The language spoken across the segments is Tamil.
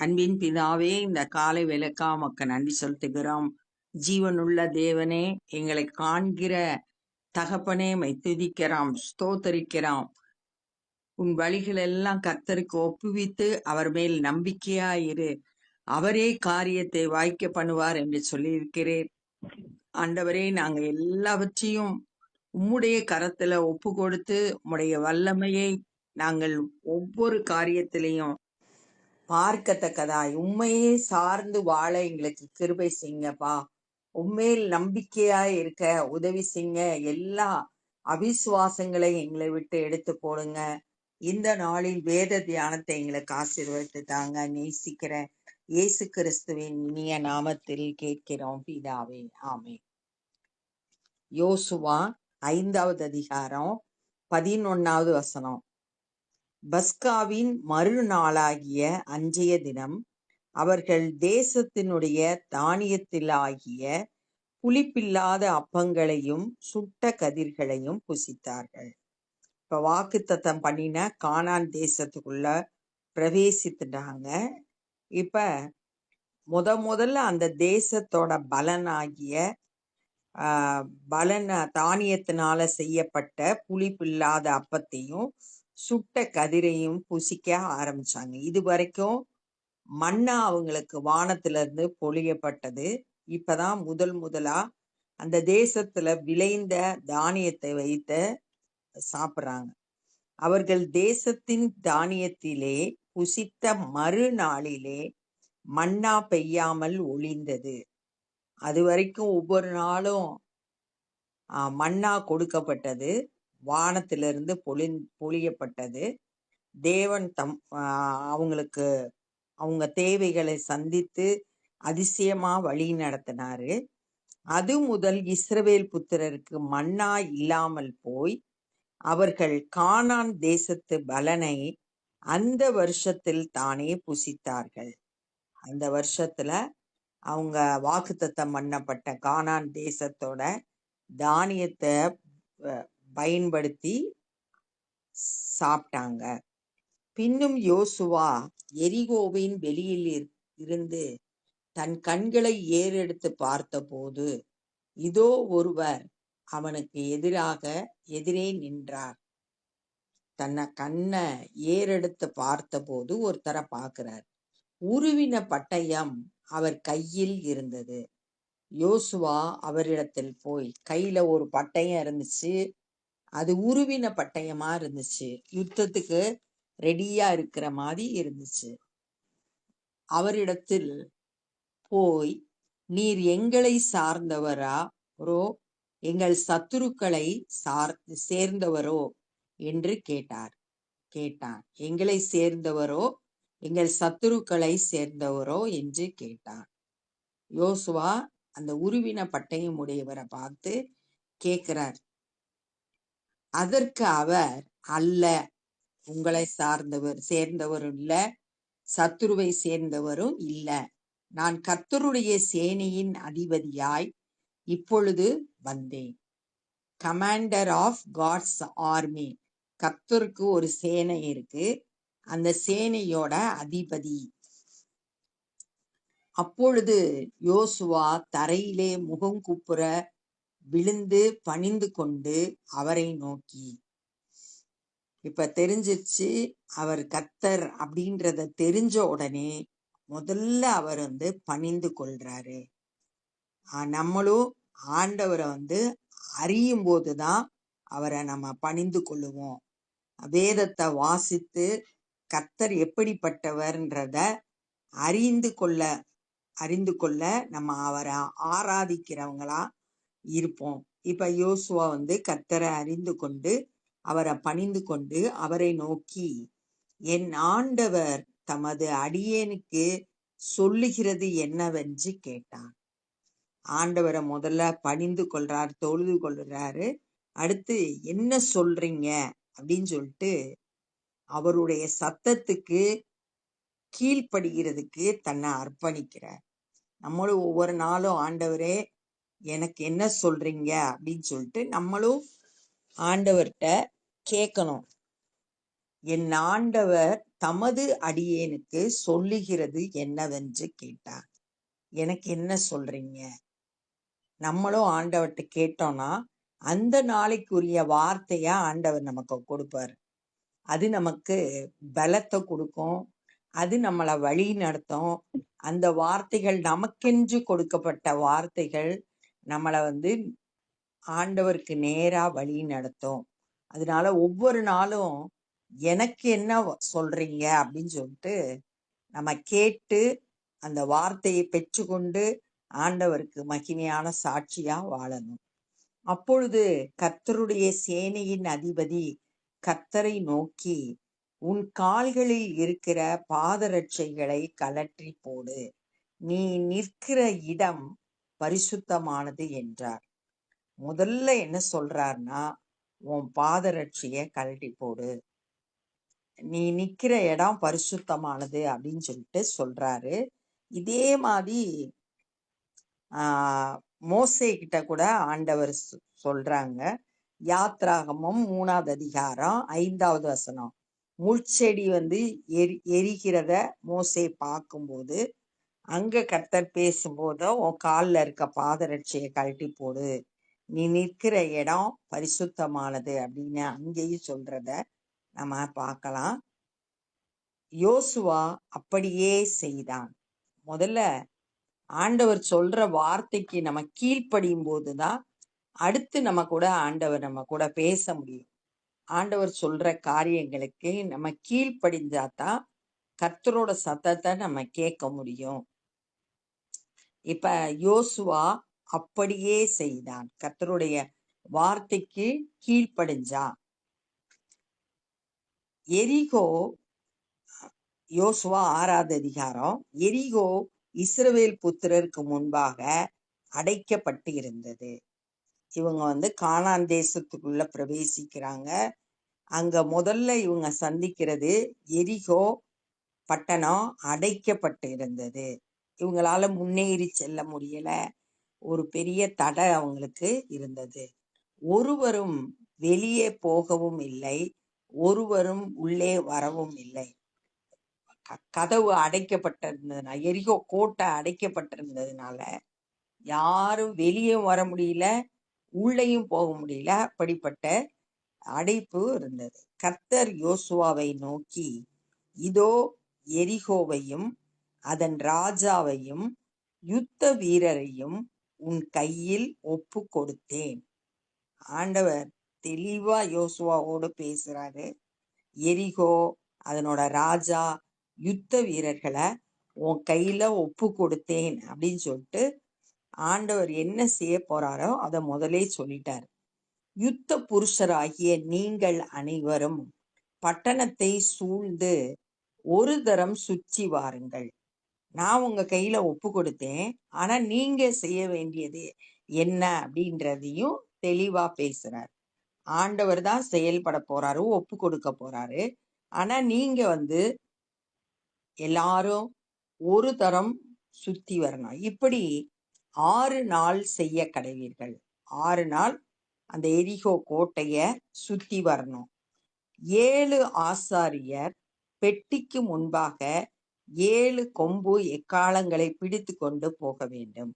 அன்பின் பிதாவே இந்த காலை விளக்கா மக்க நன்றி செலுத்துகிறோம். ஜீவனுள்ள தேவனே எங்களை காண்கிற தகப்பனே மை துதிக்கிறோம் ஸ்தோத்தரிக்கிறோம். உன் வழிகள் எல்லாம் கர்த்தருக்கு ஒப்புவித்து அவர் மேல் நம்பிக்கையாயிரு அவரே காரியத்தை வாய்க்க பண்ணுவார் என்று சொல்லியிருக்கிறேன். ஆண்டவரே நாங்க எல்லாவற்றையும் உம்முடைய கரத்துல ஒப்பு கொடுத்து உம்முடைய வல்லமையை நாங்கள் ஒவ்வொரு காரியத்திலையும் பார்க்கத்தக்கதாய் உண்மையே சார்ந்து வாழ எங்களுக்கு கிருபை செய்யுங்கப்பா. உண்மையில் நம்பிக்கையாய் இருக்க உதவி செய்யுங்க. எல்லா அவிசுவாசங்களை எங்களை விட்டு எடுத்து போடுங்க. இந்த நாளில் வேத தியானத்தை எங்களுக்கு ஆசீர்வதித்து தாங்க. நேசிக்கிற இயேசு கிறிஸ்துவின் இனிய நாமத்தில் கேட்கிறோம். பிதாவே ஆமே யோசுவா ஐந்தாவது அதிகாரம் பதினொன்னாவது வசனம். பஸ்காவின் மறுநாளாகிய அன்றைய தினம் அவர்கள் தேசத்தினுடைய தானியத்திலாகிய புளிப்பில்லாத அப்பங்களையும் சுட்ட கதிர்களையும் புசித்தார்கள். இப்ப வாக்குத்தத்தம் பண்ணின கானான் தேசத்துக்குள்ள பிரவேசித்துட்டாங்க. இப்ப முத முதல்ல அந்த தேசத்தோட பலனாகிய ஆஹ், பலன தானியத்தினால செய்யப்பட்ட புளிப்பில்லாத அப்பத்தையும் சுட்ட கதிரையும் புசிக்க ஆரம்பிச்சாங்க. இது வரைக்கும் மண்ணா அவங்களுக்கு வானத்துல இருந்து பொழியப்பட்டது. இப்பதான் முதல் முதலா அந்த தேசத்துல விளைந்த தானியத்தை வைத்து சாப்பிடுறாங்க. அவர்கள் தேசத்தின் தானியத்திலே புசித்த மறுநாளிலே மண்ணா பெய்யாமல் ஒளிந்தது. அது வரைக்கும் ஒவ்வொரு நாளும் மண்ணா மன்னா கொடுக்கப்பட்டது. வானத்திலிருந்து பொழி பொழியப்பட்டது. தேவன் தம் அவங்களுக்கு அவங்க தேவைகளை சந்தித்து அதிசயமா வழி நடத்தினாரு. அது முதல் இஸ்ரவேல் புத்திரருக்கு மன்னா இல்லாமல் போய் அவர்கள் கானான் தேசத்து பலனை அந்த வருஷத்தில் தானே புசித்தார்கள். அந்த வருஷத்துல அவங்க வாக்குத்தத்தம் பண்ணப்பட்ட கானான் தேசத்தோட தானியத்தை பயன்படுத்தி சாப்பிட்டாங்க. பின்னும் யோசுவா எரிகோவின் வெளியில் இருந்து தன் கண்களை ஏறெடுத்து பார்த்தபோது இதோ ஒருவர் அவனுக்கு எதிராக எதிரே நின்றார். தன்னை கண்ணை ஏறெடுத்து பார்த்தபோது ஒருத்தரை பார்க்கிறார். உருவின பட்டயம் அவர் கையில் இருந்தது. யோசுவா அவரிடத்தில் போய் கையில ஒரு பட்டயம் இருந்துச்சு. அது உருவின பட்டயமா இருந்துச்சு. யுத்தத்துக்கு ரெடியா இருக்கிற மாதிரி இருந்துச்சு. அவரிடத்தில் போய் நீர் எங்களை சார்ந்தவரா? ரோ எங்கள் சத்துருக்களை சார் சேர்ந்தவரோ? என்று கேட்டார். கேட்டான். எங்களை சேர்ந்தவரோ? எங்கள் சத்துருக்களை சேர்ந்தவரோ? என்று கேட்டான். யோசுவா அந்த உருவின பட்டயம் உடையவரை பார்த்து கேட்கிறார். அதற்கு அவர் அல்ல உங்களை சார்ந்தவர் சேர்ந்தவரும் இல்ல சத்துருவை சேர்ந்தவரும் இல்ல. நான் கர்த்தருடைய சேனையின் அதிபதியாய் இப்பொழுது வந்தேன். Commander of God's army. கத்தருக்கு ஒரு சேனை இருக்கு. அந்த சேனையோட அதிபதி. அப்பொழுது யோசுவா தரையிலே முகம் குப்புற விழுந்து பணிந்து கொண்டு அவரை நோக்கி. இப்ப தெரிஞ்சிச்சு அவர் கத்தர் அப்படின்றத தெரிஞ்ச உடனே முதல்ல அவர் வந்து பணிந்து கொள்றாரு. நம்மளும் ஆண்டவரை வந்து அறியும் போதுதான் அவரை நம்ம பணிந்து கொள்ளுவோம். வேதத்தை வாசித்து கத்தர் எப்படிப்பட்டவர்ன்றத அறிந்து கொள்ள அறிந்து கொள்ள நம்ம அவரை ஆராதிக்கிறவங்களா இருப்போம். இப்ப யோசுவா வந்து கத்தரை அறிந்து கொண்டு அவரை பணிந்து கொண்டு அவரை நோக்கி என் ஆண்டவர் தமது அடியேனுக்கு சொல்லுகிறது என்னவென்று கேட்டான். ஆண்டவரை முதல்ல பணிந்து கொள்றார் தொழுது கொள்றாரு. அடுத்து என்ன சொல்றீங்க? அப்படின்னு சொல்லிட்டு அவருடைய சத்தத்துக்கு கீழ்ப்படுகிறதுக்கு தன்னை அர்ப்பணிக்கிறார். நம்மளும் ஒவ்வொரு நாளும் ஆண்டவரே எனக்கு என்ன சொல்றீங்க அப்படின்னு சொல்லிட்டு நம்மளும் ஆண்டவர்கிட்ட கேட்கணும். என் ஆண்டவர் தமது அடியேனுக்கு சொல்லுகிறது என்னவென்று கேட்டார். எனக்கு என்ன சொல்றீங்க? நம்மளும் ஆண்டவர்கிட்ட கேட்டோம்னா அந்த நாளைக்குரிய வார்த்தையா ஆண்டவர் நமக்கு கொடுப்பார். அது நமக்கு பலத்தை கொடுக்கும். அது நம்மளை வழி நடத்தும். அந்த வார்த்தைகள் நமக்கென்று கொடுக்கப்பட்ட வார்த்தைகள் நம்மளை வந்து ஆண்டவருக்கு நேரா வழி நடத்தும். அதனால ஒவ்வொரு நாளும் எனக்கு என்ன சொல்றீங்க அப்படின்னு சொல்லிட்டு நம்ம கேட்டு அந்த வார்த்தையை பெற்றுக்கொண்டு ஆண்டவருக்கு மகிமையான சாட்சியா வாழணும். அப்பொழுது கர்த்தருடைய சேனையின் அதிபதி கர்த்தரை நோக்கி உன் கால்களில் இருக்கிற பாதரட்சைகளை கலற்றி போடு. நீ நிற்கிற இடம் பரிசுத்தமானது என்றார். முதல்ல என்ன சொல்றாருன்னா உன் பாதரட்சிய கழட்டி போடு. நீ நிக்கிற இடம் பரிசுத்தமானது அப்படின்னு சொல்லிட்டு சொல்றாரு. இதே மாதிரி ஆஹ் மோசே கிட்ட கூட ஆண்டவர் சொ- சொல்றாங்க. யாத்ராகமும் மூணாவது அதிகாரம் ஐந்தாவது வசனம். முள்செடி வந்து எரி எரிகிறத மோசே பார்க்கும்போது அங்க கர்த்தர் பேசும்போது உன் கால்ல இருக்க பாதரட்சியை கழட்டி போடு. நீ நிற்கிற இடம் பரிசுத்தமானது அப்படின்னு அங்கேயும் சொல்றத நம்ம பார்க்கலாம். யோசுவா அப்படியே செய்தான். முதல்ல ஆண்டவர் சொல்ற வார்த்தைக்கு நம்ம கீழ்ப்படியும் போதுதான் அடுத்து நம்ம கூட ஆண்டவர் நம்ம கூட பேச முடியும். ஆண்டவர் சொல்ற காரியங்களுக்கு நம்ம கீழ்ப்படிஞ்சாதான் கர்த்தரோட சத்தத்தை நம்ம கேட்க முடியும். இப்ப யோசுவா அப்படியே செய்தான். கர்த்தருடைய வார்த்தைக்கு கீழ்ப்படிஞ்சான் எரிகோ யோசுவா ஆறாவது அதிகாரம். எரிகோ இஸ்ரவேல் புத்திரருக்கு முன்பாக அடைக்கப்பட்டு இருந்தது இவங்க வந்து காணான் தேசத்துக்குள்ள பிரவேசிக்கிறாங்க. அங்க முதல்ல இவங்க சந்திக்கிறது எரிகோ பட்டணம் அடைக்கப்பட்டு இருந்தது இவங்களால முன்னேறி செல்ல முடியல. ஒரு பெரிய தடை அவங்களுக்கு இருந்தது. ஒருவரும் வெளியே போகவும் இல்லை. ஒருவரும் உள்ளே வரவும் இல்லை. கதவு அடைக்கப்பட்டிருந்ததுனால எரிகோ கோட்டை அடைக்கப்பட்டிருந்ததுனால யாரும் வெளியும் வர முடியல உள்ளேயும் போக முடியல. அப்படிப்பட்ட அடைப்பு இருந்தது. கர்த்தர் யோசுவாவை நோக்கி இதோ எரிகோவையும் அதன் ராஜாவையும் யுத்த வீரரையும் உன் கையில் ஒப்பு கொடுத்தேன் ஆண்டவர் தெளிவா யோசுவாவோடு பேசுறாரு. எரிகோ அதனோட ராஜா யுத்த வீரர்களை உன் கையில ஒப்பு கொடுத்தேன் அப்படின்னு சொல்லிட்டு ஆண்டவர் என்ன செய்ய போறாரோ அதை முதலே சொல்லிட்டார். யுத்த புருஷராகிய நீங்கள் அனைவரும் பட்டணத்தை சூழ்ந்து ஒரு தரம் சுற்றி வாருங்கள். நான் உங்கள் கையில் ஒப்பு கொடுத்தேன். ஆனால் நீங்கள் செய்ய வேண்டியது என்ன அப்படின்றதையும் தெளிவாக பேசுகிறார் ஆண்டவர் தான் செயல்பட போகிறாரு ஒப்பு கொடுக்க போகிறாரு ஆனால் நீங்கள் வந்து எல்லாரும் ஒரு தரம் சுற்றி வரணும். இப்படி ஆறு நாள் செய்ய கடவீர்கள். ஆறு நாள் அந்த எரிகோ கோட்டையை சுற்றி வரணும். ஏழு ஆசாரியர் பெட்டிக்கு முன்பாக ஏழு கொம்பு எக்காலங்களை பிடித்து கொண்டு போக வேண்டும்.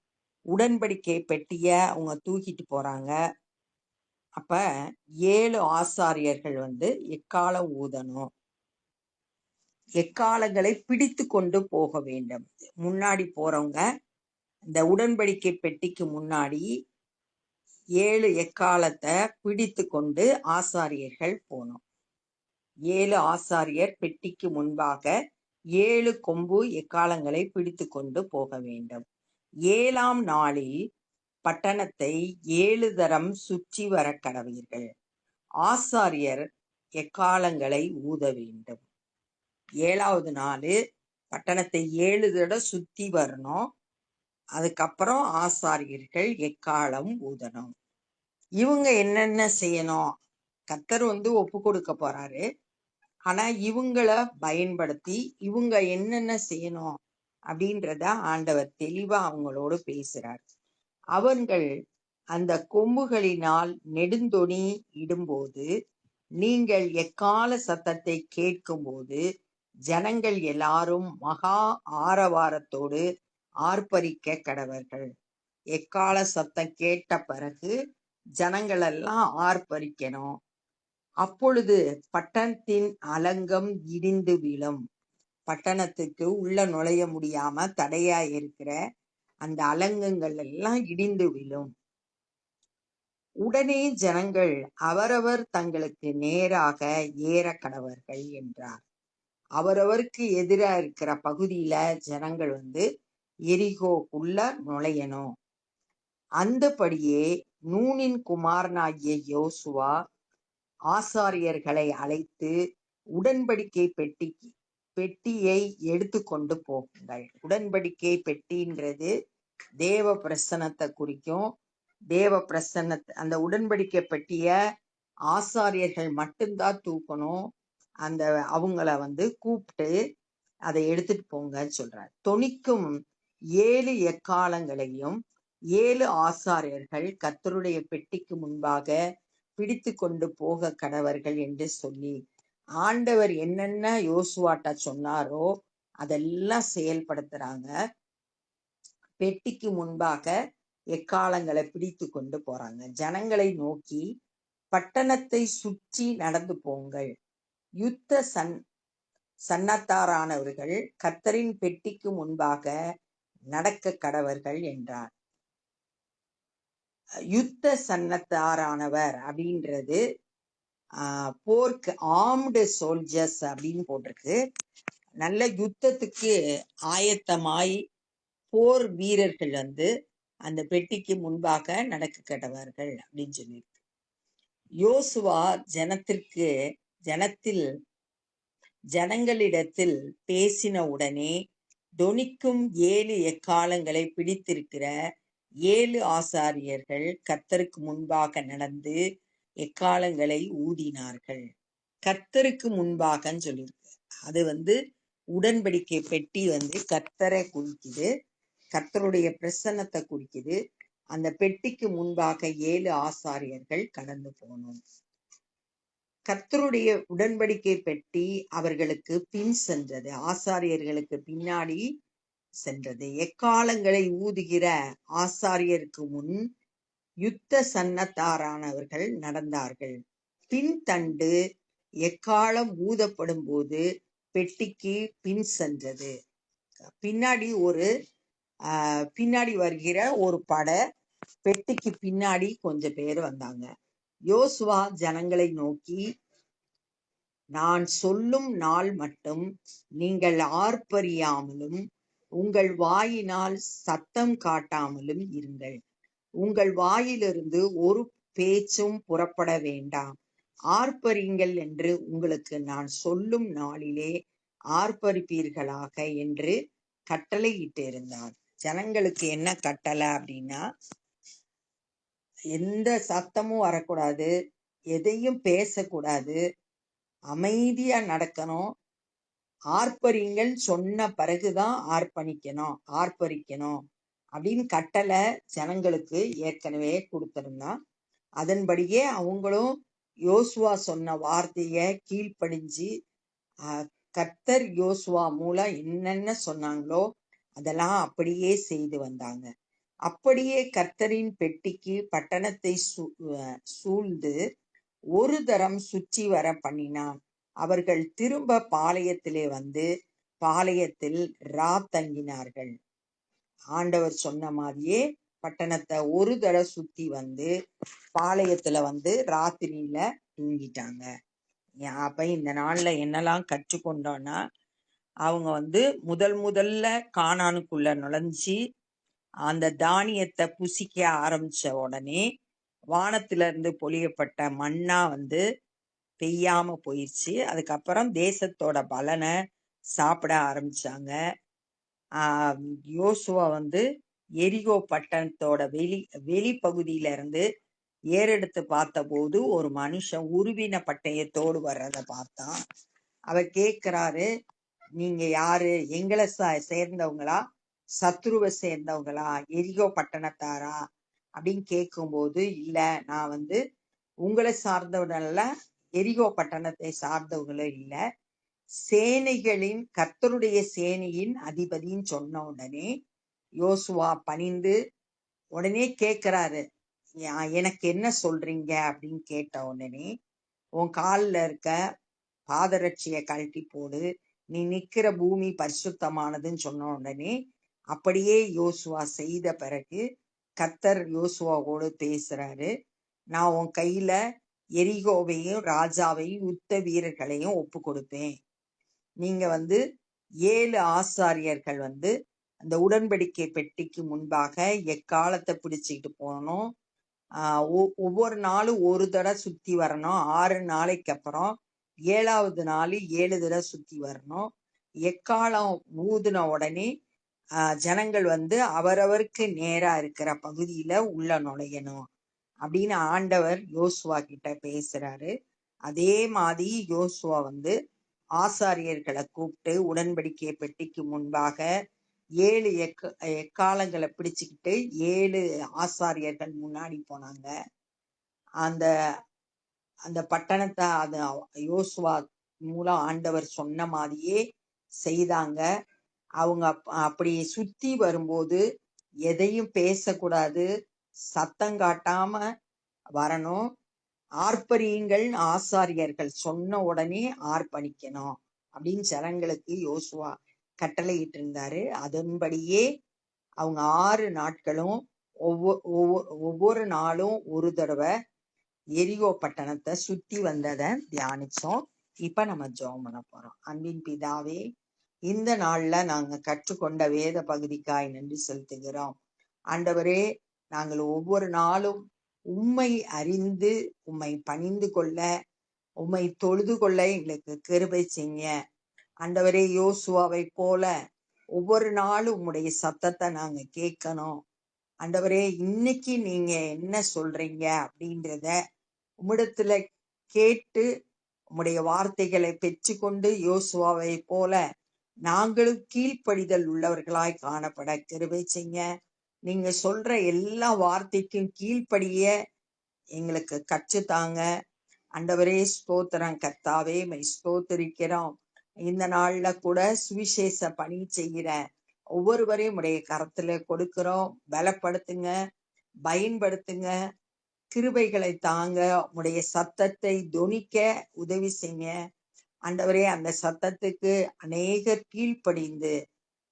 உடன்படிக்கை பெட்டிய அவங்க தூக்கிட்டு போறாங்க. அப்ப ஏழு ஆசாரியர்கள் வந்து எக்காலம் ஊதணும்? எக்காலங்களை பிடித்து கொண்டு போக வேண்டும். முன்னாடி போறவங்க இந்த உடன்படிக்கை பெட்டிக்கு முன்னாடி ஏழு எக்காலத்தை பிடித்து கொண்டு ஆசாரியர்கள் போனோம் ஏழு ஆசாரியர் பெட்டிக்கு முன்பாக ஏழு கொம்பு எக்காலங்களை பிடித்து கொண்டு போக வேண்டும். ஏழாம் நாளில் பட்டணத்தை ஏழு தரம் சுற்றி வர கடவீர்கள். ஆசாரியர் எக்காலங்களை ஊத வேண்டும். ஏழாவது நாள் பட்டணத்தை ஏழு தடவை சுத்தி வரணும். அதுக்கப்புறம் ஆசாரியர்கள் எக்காலம் ஊதணும். இவங்க என்னென்ன செய்யணும்? கத்தர் வந்து ஒப்பு கொடுக்க போறாரு. ஆனா இவங்கள பயன்படுத்தி இவங்க என்னென்ன செய்யணும் அப்படின்றத ஆண்டவர் தெளிவா அவங்களோடு பேசுறார். அவர்கள் அந்த கொம்புகளினால் நெடுந்தொணி இடும்போது நீங்கள் எக்கால சத்தத்தை கேட்கும்போது ஜனங்கள் எல்லாரும் மகா ஆரவாரத்தோடு ஆர்ப்பரிக்க கடவர்கள். எக்கால சத்தம் கேட்ட பிறகு ஜனங்களெல்லாம் ஆர்ப்பரிக்கணும். அப்பொழுது பட்டணத்தின் அலங்கம் இடிந்து விழும். பட்டணத்துக்கு உள்ள நுழைய முடியாம தடையா இருக்கிற அந்த அலங்கங்கள் எல்லாம் இடிந்து விழும். உடனே ஜனங்கள் அவரவர் தங்களுக்கு நேராக ஏற கடவர்கள் என்றார். அவரவருக்கு எதிரா இருக்கிற பகுதியில ஜனங்கள் வந்து எரிகோக்குள்ள நுழையணும். அந்தபடியே நூனின் குமாரனாகிய யோசுவா ஆசாரியர்களை அழைத்து உடன்படிக்கை பெட்டி பெட்டியை எடுத்துக்கொண்டு போகுங்கள். உடன்படிக்கை பெட்டின்றது தேவ பிரசன்னத்தை குறிக்கும். தேவ பிரசன்ன அந்த உடன்படிக்கை பெட்டிய ஆசாரியர்கள் மட்டும்தான் தூக்கணும். அந்த அவங்கள வந்து கூப்பிட்டு அதை எடுத்துட்டு போங்கன்னு சொல்றார். தொனிக்கும் ஏழு எக்காலங்களையும் ஏழு ஆசாரியர்கள் கத்தருடைய பெட்டிக்கு முன்பாக பிடித்து கொண்டு போக கடவர்கள் என்று சொல்லி ஆண்டவர் என்னென்ன யோசுவாட்டா சொன்னாரோ அதெல்லாம் செயல்படுத்துறாங்க. பெட்டிக்கு முன்பாக எக்காலங்களை பிடித்து கொண்டு போறாங்க. ஜனங்களை நோக்கி பட்டணத்தை சுற்றி நடந்து போங்கள். யுத்த சன் சன்னத்தாரானவர்கள் கத்தரின் பெட்டிக்கு முன்பாக நடக்க கடவர்கள் என்றார். யுத்த சன்னத்தாரானவர் அப்படின்றது ஆஹ் போர்க்கு ஆர்ம்டு சோல்ஜர்ஸ் அப்படின்னு போட்டிருக்கு. நல்ல யுத்தத்துக்கு ஆயத்தமாய் போர் வீரர்கள் வந்து அந்த பெட்டிக்கு முன்பாக நடக்க கேட்டவர்கள் அப்படின்னு சொல்லியிருக்கு. யோசுவா ஜனத்திற்கு ஜனத்தில் ஜனங்களிடத்தில் பேசின உடனே தொனிக்கும் ஏழு எக்காலங்களை பிடித்திருக்கிற ஏழு ஆசாரியர்கள் கர்த்தருக்கு முன்பாக நடந்து எக்காலங்களை ஊதினார்கள். கர்த்தருக்கு முன்பாகன்னு சொல்லியிருக்கு அது வந்து உடன்படிக்கை பெட்டி வந்து கர்த்தரை குறிக்குது. கர்த்தருடைய பிரசன்னத்தை குறிக்குது. அந்த பெட்டிக்கு முன்பாக ஏழு ஆசாரியர்கள் கடந்து போனோம். கர்த்தருடைய உடன்படிக்கை பெட்டி அவர்களுக்கு பின் சென்றது. ஆசாரியர்களுக்கு பின்னாடி சென்றது. எக்காலங்களை ஊதுகிற ஆசாரியருக்கு முன் யுத்த சன்னத்தாரானவர்கள் நடந்தார்கள். பின் தண்டு எக்காலம் ஊதப்படும் போது பெட்டிக்கு பின் சென்றது. பின்னாடி ஒரு ஆஹ் பின்னாடி வருகிற ஒரு படை பெட்டிக்கு பின்னாடி கொஞ்சம் பேர் வந்தாங்க. யோசுவா ஜனங்களை நோக்கி நான் சொல்லும் நாள் மட்டும் நீங்கள் ஆர்ப்பரியாமலும் உங்கள் வாயினால் சத்தம் காட்டாமலும் இருங்கள். உங்கள் வாயிலிருந்து ஒரு பேச்சும் புறப்பட வேண்டாம். ஆர்ப்பரிங்கள் என்று உங்களுக்கு நான் சொல்லும் நாளிலே ஆர்ப்பரிப்பீர்களாக என்று கட்டளையிட்டிருந்தார். ஜனங்களுக்கு என்ன கட்டளை அப்படின்னா எந்த சத்தமும் வரக்கூடாது எதையும் பேசக்கூடாது அமைதியா நடக்கணும் ஆர்ப்பரிங்கள் சொன்ன பிறகுதான் ஆர்ப்பணிக்கணும் ஆர்ப்பரிக்கணும் அப்படின்னு கட்டளை ஜனங்களுக்கு ஏற்கனவே கொடுத்திருந்தான் அதன்படியே அவங்களும் யோசுவா சொன்ன வார்த்தைய கீழ்ப்படிஞ்சு கர்த்தர் யோசுவா மூலம் என்னென்ன சொன்னாங்களோ அதெல்லாம் அப்படியே செய்து வந்தாங்க. அப்படியே கர்த்தரின் பெட்டிக்கு பட்டணத்தை சூ- சூழ்ந்து ஒரு தரம் சுற்றி வர பண்ணினான். அவர்கள் திரும்ப பாளையத்திலே வந்து பாளையத்தில் ரா தங்கினார்கள். ஆண்டவர் சொன்ன மாதிரியே பட்டணத்தை ஒரு தடவை சுத்தி வந்து பாளையத்துல வந்து ராத்திரியில தூங்கிட்டாங்க. அப்ப இந்த நாள்ல என்னெல்லாம் கற்றுக்கொண்டோம்னா அவங்க வந்து முதல் முதல்ல காணானுக்குள்ள நுழைஞ்சி அந்த தானியத்தை புசிக்க ஆரம்பிச்ச உடனே வானத்துல இருந்து பொழியப்பட்ட மண்ணா வந்து பெய்யாம போயிடுச்சு அதுக்கப்புறம் தேசத்தோட பலனை சாப்பிட ஆரம்பிச்சாங்க. ஆஹ் யோசுவா வந்து எரிகோ பட்டணத்தோட வெளி வெளிப்பகுதியில இருந்து ஏறெடுத்து பார்த்தபோது ஒரு மனுஷன் உருவின பட்டயத்தோடு வர்றத பார்த்தான். அவர் கேக்குறாரு நீங்க யாரு? எங்களை ச- சேர்ந்தவங்களா? சத்ருவை சேர்ந்தவங்களா? எரிகோ பட்டணத்தாரா? அப்படின்னு கேட்கும்போது இல்ல நான் வந்து உங்களை சார்ந்தவனல்ல எரிகோ பட்டணத்தை சார்ந்தவர்களும் இல்ல. சேனைகளின் கர்த்தருடைய சேனையின் அதிபதின்னு சொன்ன உடனே யோசுவா பணிந்து உடனே கேட்கிறாரு எனக்கு என்ன சொல்றீங்க? அப்படின்னு கேட்ட உடனே உன் கால்ல இருக்க பாதரட்சிய கழட்டி போடு. நீ நிக்கிற பூமி பரிசுத்தமானதுன்னு சொன்ன உடனே அப்படியே யோசுவா செய்த பிறகு கத்தர் யோசுவாவோடு பேசுறாரு நான் உன் கையில எரிகோவையும் ராஜாவையும் யுத்த வீரர்களையும் ஒப்பு கொடுப்பேன் நீங்க வந்து ஏழு ஆசாரியர்கள் வந்து அந்த உடன்படிக்கை பெட்டிக்கு முன்பாக எக்காலத்தை பிடிச்சிக்கிட்டு போகணும். ஆஹ் ஒ- ஒவ்வொரு நாளும் ஒரு தடவை சுத்தி வரணும். ஆறு நாளைக்கு அப்புறம் ஏழாவது நாள் ஏழு தடவை சுத்தி வரணும். எக்காலம் ஊதுன உடனே ஆஹ் ஜனங்கள் வந்து அவரவருக்கு நேரா இருக்கிற பகுதியில உள்ள நுழையணும். அப்படின்னு ஆண்டவர் யோசுவா கிட்ட பேசுறாரு. அதே மாதிரி யோசுவா வந்து ஆசாரியர்களை கூப்பிட்டு உடன்படிக்கை பெட்டிக்கு முன்பாக ஏழு எக்க எக்காலங்களை பிடிச்சுக்கிட்டு ஏழு ஆசாரியர்கள் முன்னாடி போனாங்க. அந்த அந்த பட்டணத்தை அது யோசுவா மூலம் ஆண்டவர் சொன்ன மாதிரியே செய்தாங்க. அவங்க அப்- அப்படி சுத்தி வரும்போது எதையும் பேசக்கூடாது. சத்தம் காட்டாம வரணும். ஆர்ப்பரியுங்கள் ஆசாரியர்கள். சொன்ன உடனே ஆர்ப்பணிக்கணும். அப்படின்னு ஜனங்களுக்கு யோசுவா கட்டளையிட்டு இருந்தாரு அதன்படியே அவங்க ஆறு நாட்களும் ஒவ்வொரு ஒவ்வொரு நாளும் ஒரு தடவை எரிகோ பட்டணத்தை சுத்தி வந்ததை தியானிச்சோம். இப்ப நம்ம ஜோம் பண்ண போறோம். அன்பின் பிதாவே இந்த நாள்ல நாங்க கற்றுக்கொண்ட வேத பகுதிக்காய் நன்றி செலுத்துகிறோம். ஆண்டவரே நாங்கள் ஒவ்வொரு நாளும் உம்மை அறிந்து உம்மை பணிந்து கொள்ள உம்மை தொழுது கொள்ள எங்களுக்கு கிருபை செய்ய ஆண்டவரே யோசுவாவை போல ஒவ்வொரு நாளும் உம்முடைய சத்தத்தை நாங்க கேட்கணும். ஆண்டவரே இன்னைக்கு நீங்க என்ன சொல்றீங்க அப்படின்றத உம்மிடத்துல கேட்டு உம்முடைய வார்த்தைகளை பெற்றுக்கொண்டு யோசுவாவை போல நாங்களும் கீழ்ப்படிதல் உள்ளவர்களாய் காணப்பட கிருபை செய்ய நீங்க சொல்ற எல்லா வார்த்தைக்கும் கீழ்ப்படிய எங்களுக்கு கற்றுத்தாங்க. அண்டவரே ஸ்தோத்திரம் கர்த்தாவே மை ஸ்தோத்திரிக்கிறோம். இந்த நாள்ல கூட சுவிசேஷ பணி செய்கிற ஒவ்வொருவரையும் உடைய கரத்துல கொடுக்கிறோம். பலப்படுத்துங்க பயன்படுத்துங்க. கிருபைகளை தாங்க உடைய சத்தத்தை தொனிக்க உதவி செய்ய ஆண்டவரே அந்த சத்தத்துக்கு அநேகர் கீழ்ப்படிந்து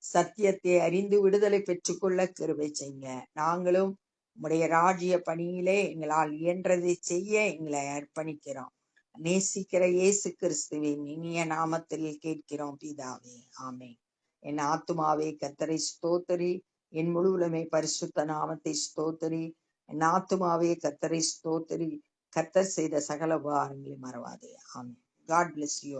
சத்தியத்தை அறிந்து விடுதலை பெற்றுக்கொள்ள கிருபை செய்யுங்க. நாங்களும் உம்முடைய ராஜ்ய பணியிலே எங்களால் இயன்றதை செய்ய எங்களை அர்ப்பணிக்கிறோம். நேசிக்கிற இயேசு கிறிஸ்துவின் இனிய நாமத்தில் கேட்கிறோம் பிதாவே. ஆமே என் ஆத்துமாவே கத்தரை ஸ்தோத்தரி. என் முழுவலுமே பரிசுத்த நாமத்தை ஸ்தோத்தரி. என் ஆத்துமாவே கத்தரை ஸ்தோத்தரி. கத்தர் செய்த சகல உபகாரங்களை மறவாதே. ஆமே காட் பிளஸ் யூ